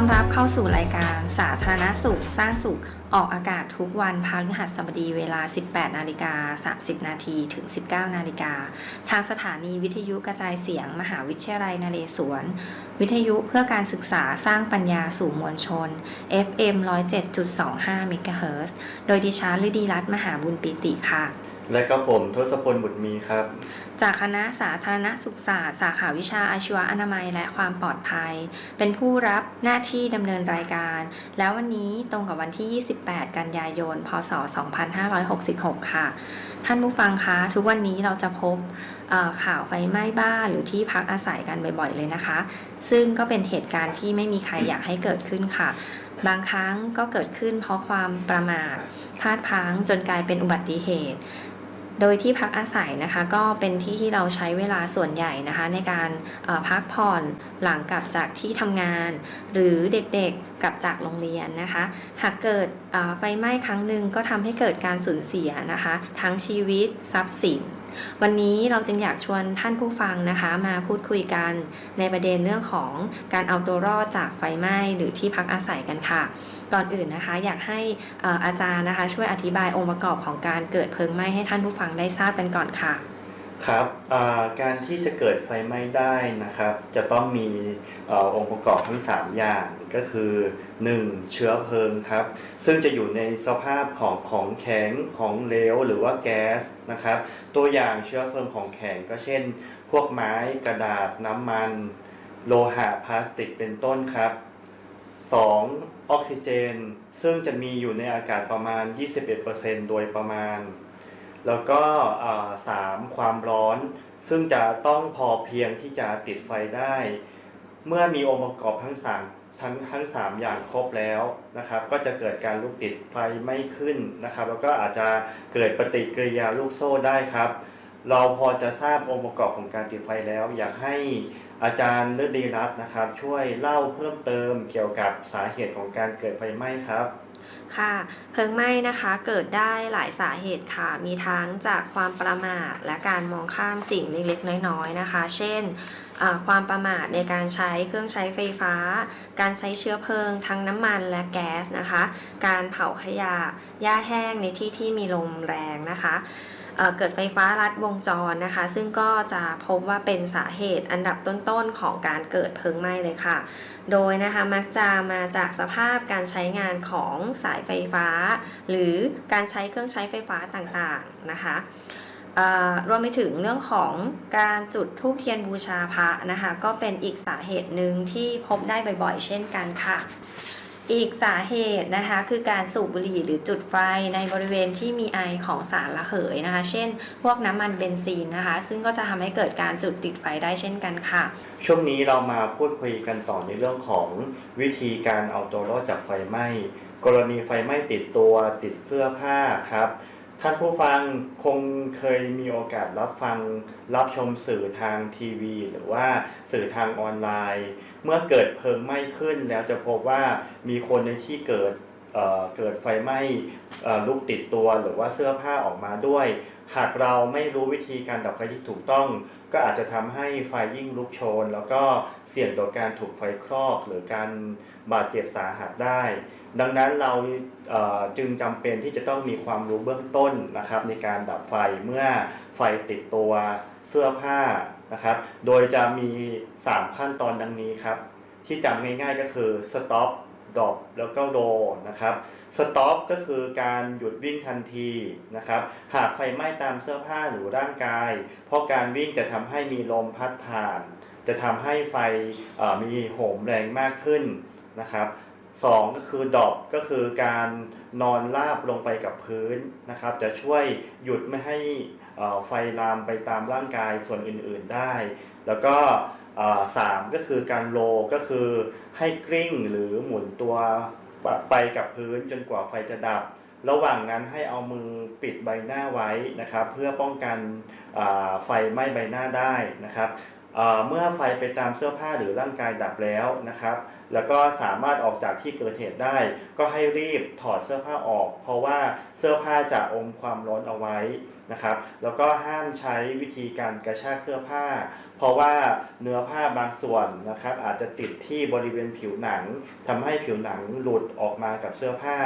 อต้อนรับเข้าสู่รายการสาธารณสุข สร้างสุข ออกอากาศทุกวันพฤหัสบดีเวลา 18 นาฬิกา 30 นาทีถึง 19 นาฬิกา ทางสถานีวิทยุกระจายเสียง มหาวิทยาลัยนเรศวร วิทยุเพื่อการศึกษาสร้างปัญญาสู่มวลชน FM 107.25 เมกะเฮิรตซ์โดยดิฉันฤดีรัตน์มหาบุญปิติค่ะ และก็ผมทศพลบุตรมีครับ จากคณะสาธารณสุขศาสตร์สาขาวิชาอาชีวอนามัยและความปลอดภัย เป็นผู้รับหน้าที่ดำเนินรายการ แล้ววันนี้ตรงกับวันที่ 28 กันยายน พศ 2566 ค่ะ ท่านผู้ฟังคะ ทุกวันนี้เราจะพบข่าวไฟไหม้บ้านหรือที่พักอาศัยกันบ่อยๆ เลยนะคะ ซึ่งก็เป็นเหตุการณ์ที่ไม่มีใครอยากให้เกิดขึ้นค่ะ บางครั้งก็เกิดขึ้นเพราะความประมาทพลาดพลั้งจนกลายเป็นอุบัติเหตุ โดยที่พักอาศัยนะคะก็เป็นที่ที่เราใช้เวลาส่วนใหญ่นะคะในการพักผ่อนหลังกลับจากที่ทำงาน หรือเด็กๆกลับจากโรงเรียนนะคะ หากเกิดไฟไหม้ครั้งหนึ่งก็ทำให้เกิดการสูญเสียนะคะ ทั้งชีวิตทรัพย์สิน วันนี้เราจึงอยากชวนท่านผู้ฟังนะคะมาพูดคุยกันในประเด็นเรื่องของการเอาตัวรอดจากไฟไหม้หรือที่พักอาศัยกันค่ะ ก่อนอื่นนะคะอยากให้อาจารย์นะคะช่วยอธิบายองค์ประกอบของการเกิดเพลิงไหม้ให้ท่านผู้ฟังได้ทราบกันก่อนค่ะ ครับการที่จะเกิดไฟไหม้ได้นะครับ จะต้องมีออองค์ประกอบทั้ง 3 อย่างก็คือ 1. เชื้อเพลิงครับ ซึ่งจะอยู่ในสภาพของของแข็งของเหลวหรือว่าแก๊สนะครับ ตัวอย่างเชื้อเพลิงของแข็งก็เช่น พวกไม้กระดาษน้ำมัน โลหะพลาสติกเป็นต้นครับ 2. ออกซิเจน ซึ่งจะมีอยู่ในอากาศประมาณ 21%โดยประมาณ แล้วก็สามความร้อน ซึ่งจะต้องพอเพียงที่จะติดไฟได้ เมื่อมีองค์ประกอบทั้งสามทั้งทั้งสามอย่างครบแล้วนะครับ ก็จะเกิดการลุกติดไฟไม่ขึ้นนะครับ แล้วก็อาจจะเกิดปฏิกิริยาลูกโซ่ได้ครับ เราพอจะทราบองค์ประกอบของการติดไฟแล้ว อยากให้อาจารย์ฤดีรัตน์นะครับ ช่วยเล่าเพิ่มเติมเกี่ยวกับสาเหตุของการเกิดไฟไหม้ครับ ค่ะเพลิงไหม้นะคะเกิดได้หลายสาเหตุค่ะ มีทั้งจากความประมาทและการมองข้ามสิ่งเล็กๆ น้อยๆนะคะ เช่นความประมาทในการใช้เครื่องใช้ไฟฟ้า การใช้เชื้อเพลิง ทั้งน้ำมันและแก๊สนะคะ การเผาขยะหญ้าแห้งในที่ที่มีลมแรงนะคะ เกิดไฟฟ้าลัดวงจรนะคะ ซึ่งก็จะพบว่าเป็นสาเหตุอันดับต้นๆของการเกิดเพลิงไหม้เลยค่ะ โดยนะคะมักจะมาจากสภาพการใช้งานของสายไฟฟ้า หรือการใช้เครื่องใช้ไฟฟ้าต่างๆนะคะรวมไปถึงเรื่องของการจุดธูปเทียนบูชาพระนะคะ ก็เป็นอีกสาเหตุหนึ่งที่พบได้บ่อยๆ เช่นกันค่ะ อีกสาเหตุนะคะคือการสูบบุหรี่หรือจุดไฟในบริเวณที่มีไอของสารระเหยนะคะ เช่น พวกน้ำมันเบนซินนะคะ ซึ่งก็จะทำให้เกิดการจุดติดไฟได้เช่นกันค่ะ ช่วงนี้เรามาพูดคุยกันต่อในเรื่องของวิธีการเอาตัวรอดจากไฟไหม้ กรณีไฟไหม้ติดตัวติดเสื้อผ้าครับ ท่านผู้ฟังคงเคยมีโอกาสรับฟังรับชมสื่อทางทีวี หรือว่าสื่อทางออนไลน์ เมื่อเกิดเพลิงไหม้ขึ้นแล้วจะพบว่ามีคนในที่เกิด เเกิดไฟไหม้ลุกติดตัวหรือว่าเสื้อผ้าออกมาด้วย หากเราไม่รู้วิธีการดับไฟที่ถูกต้อง ก็อาจจะทำให้ไฟยิ่งลุกโชน แล้วก็เสี่ยงต่อการถูกไฟคลอก หรือการบาดเจ็บสาหัสได้ ดังนั้นเราเจึงจำเป็นที่จะต้องมีความรู้เบื้องต้นนะครับในการดับไฟเมื่อไฟติดตัวเสื้อผ้านะครับ โดยจะมี 3 ขั้นตอนดังนี้ครับ ที่จำง่ายๆก็คือ stop drop แล้วก็ roll นะครับ stop ก็คือการหยุดวิ่งทันทีนะครับหากไฟไหม้ตามเสื้อผ้าหรือร่างกาย เพราะการวิ่งจะทำให้มีลมพัดผ่าน จะทำให้ไฟมีโหมแรงมากขึ้นนะครับสองก็คือดอบก็คือการนอนราบลงไปกับพื้นนะครับ จะช่วยหยุดไม่ให้ไฟลามไปตามร่างกายส่วนอื่นๆได้ แล้วก็ สามก็คือการโลก็คือให้กลิ้งหรือหมุนตัวไปกับพื้นจนกว่าไฟจะดับ ระหว่างนั้นให้เอามือปิดใบหน้าไว้นะครับ เพื่อป้องกันไฟไหม้ใบหน้าได้นะครับเมื่อไฟไปตามเสื้อผ้าหรือร่างกายดับแล้วนะครับ แล้วก็สามารถออกจากที่เกิดเหตุได้ ก็ให้รีบถอดเสื้อผ้าออก เพราะว่าเสื้อผ้าจะอมความร้อนเอาไว้นะครับ แล้วก็ห้ามใช้วิธีการกระชากเสื้อผ้า เพราะว่าเนื้อผ้าบางส่วนนะครับ อาจจะติดที่บริเวณผิวหนังทำให้ผิวหนังหลุดออกมากับเสื้อผ้า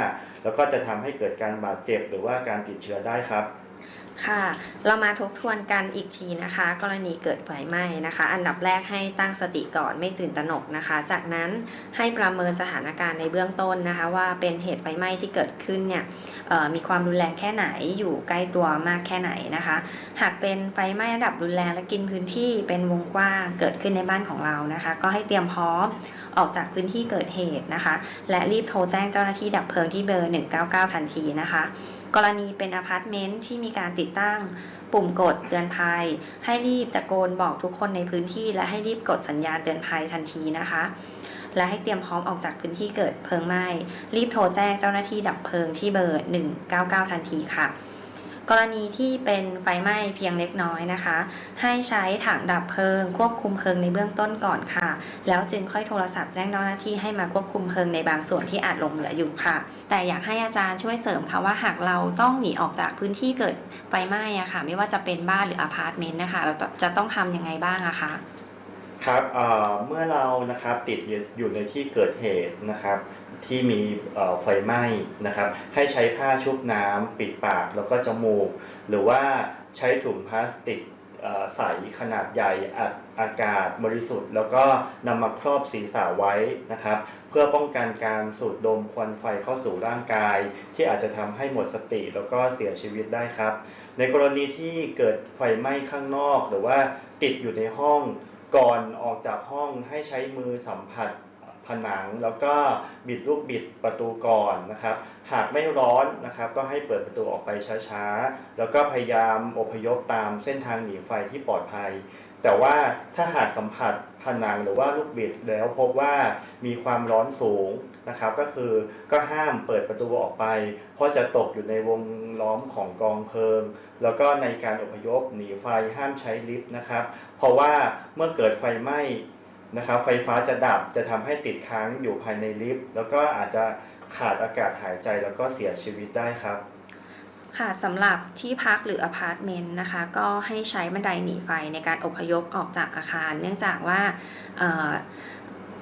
แล้วก็จะทำให้เกิดการบาดเจ็บหรือว่าการติดเชื้อได้ครับ ค่ะ เรามาทบทวนกันอีกทีนะคะ กรณีเกิดไฟไหม้นะคะ อันดับแรกให้ตั้งสติก่อนไม่ตื่นตระหนกนะคะ จากนั้นให้ประเมินสถานการณ์ในเบื้องต้นนะคะ ว่าเป็นเหตุไฟไหม้ที่เกิดขึ้นเนี่ยมีความรุนแรงแค่ไหนอยู่ใกล้ตัวมากแค่ไหนนะคะ หากเป็นไฟไหม้ระดับรุนแรงและกินพื้นที่เป็นวงกว้างเกิดขึ้นในบ้านของเรานะคะ ก็ให้เตรียมพร้อมออกจากพื้นที่เกิดเหตุนะคะ และรีบโทรแจ้งเจ้าหน้าที่ดับเพลิงที่เบอร์ 199 ทันทีนะคะ กรณีเป็นอพาร์ตเมนต์ที่มีการติดตั้งปุ่มกดเตือนภัย ให้รีบตะโกนบอกทุกคนในพื้นที่ และให้รีบกดสัญญาณเตือนภัยทันทีนะคะ และให้เตรียมพร้อมออกจากพื้นที่เกิดเพลิงไหม้รีบโทรแจ้งเจ้าหน้าที่ดับเพลิงที่เบอร์ 199 ทันทีค่ะ กรณีที่เป็นไฟไหม้เพียงเล็กน้อยนะคะ ให้ใช้ถังดับเพลิง ควบคุมเพลิงในเบื้องต้นก่อนค่ะ แล้วจึงค่อยโทรศัพท์แจ้งเจ้าหน้าที่ให้มาควบคุมเพลิงในบางส่วนที่อาจหลงเหลืออยู่ค่ะ แต่อยากให้อาจารย์ช่วยเสริมค่ะว่าหากเราต้องหนีออกจากพื้นที่เกิดไฟไหม้อะค่ะ ไม่ว่าจะเป็นบ้านหรืออพาร์ตเมนต์นะคะ เราจะต้องทำยังไงบ้างอะคะ ครับเมื่อเรานะครับติดอยู่ในที่เกิดเหตุนะครับที่มีไฟไหม้นะครับ ให้ใช้ผ้าชุบน้ำปิดปากแล้วก็จมูก หรือว่าใช้ถุงพลาสติกใสขนาดใหญ่อัดอากาศบริสุทธิ์ แล้วก็นำมาครอบศีรษะไว้นะครับ เพื่อป้องกันการสูดดมควันไฟเข้าสู่ร่างกาย ที่อาจจะทำให้หมดสติแล้วก็เสียชีวิตได้ครับ ในกรณีที่เกิดไฟไหม้ข้างนอก หรือว่าติดอยู่ในห้อง ก่อนออกจากห้องให้ใช้มือสัมผัสผนัง แล้วก็บิดลูกบิดประตูก่อนนะครับ หากไม่ร้อนนะครับ ก็ให้เปิดประตูออกไปช้าๆ แล้วก็พยายามอพยพตามเส้นทางหนีไฟที่ปลอดภัย แต่ว่าถ้าหากสัมผัส ผนังหรือว่าลูกบิดแล้วพบว่ามีความร้อนสูงนะครับ ก็คือก็ห้ามเปิดประตูออกไป เพราะจะตกอยู่ในวงล้อมของกองเพลิง แล้วก็ในการอพยพหนีไฟห้ามใช้ลิฟต์นะครับ เพราะว่าเมื่อเกิดไฟไหม้นะครับ ไฟฟ้าจะดับจะทำให้ติดค้างอยู่ภายในลิฟต์แล้วก็อาจจะขาดอากาศหายใจแล้วก็เสียชีวิตได้ครับ ค่ะสำหรับที่พักหรืออพาร์ตเมนต์นะคะ ก็ให้ใช้บันไดหนีไฟในการอพยพออกจากอาคาร เนื่องจากว่า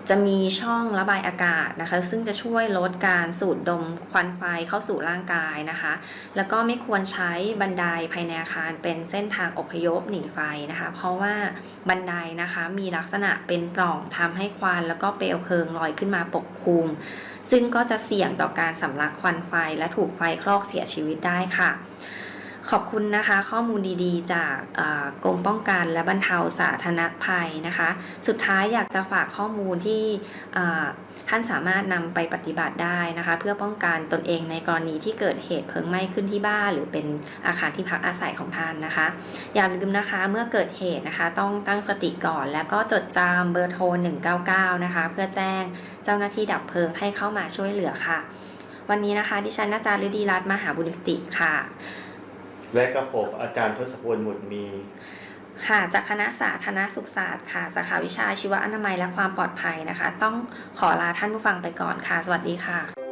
จะมีช่องระบายอากาศนะคะ ซึ่งจะช่วยลดการสูดดมควันไฟเข้าสู่ร่างกายนะคะ แล้วก็ไม่ควรใช้บันไดภายในอาคารเป็นเส้นทางอพยพหนีไฟนะคะ เพราะว่าบันไดนะคะมีลักษณะเป็นปล่องทำให้ควันแล้วก็เปลวเพลิงลอยขึ้นมาปกคลุม ซึ่งก็จะเสี่ยงต่อการสำลักควันไฟและถูกไฟคลอกเสียชีวิตได้ค่ะ ขอบคุณนะคะข้อมูลดีๆ จากกรมป้องกันและบรรเทาสาธารณภัยนะคะ สุดท้ายอยากจะฝากข้อมูลที่ท่านสามารถนำไปปฏิบัติได้นะคะ เพื่อป้องกันตนเองในกรณีที่เกิดเหตุเพลิงไหม้ขึ้นที่บ้าน หรือเป็นอาคารที่พักอาศัยของท่านนะคะ อย่าลืมนะคะเมื่อเกิดเหตุนะคะ ต้องตั้งสติก่อนแล้วก็จดจำเบอร์โทร 199 นะคะ เพื่อแจ้งเจ้าหน้าที่ดับเพลิงให้เข้ามาช่วยเหลือค่ะ วันนี้นะคะ ดิฉันอาจารย์ฤดีรัตน์มหาบุญติค่ะ และกับผมอาจารย์ทศพลหมุดมี ค่ะจากคณะสาธารณสุขศาสตร์ค่ะสาขาวิชาชีวอนามัยและความปลอดภัยนะคะ ต้องขอลาท่านผู้ฟังไปก่อนค่ะ สวัสดีค่ะ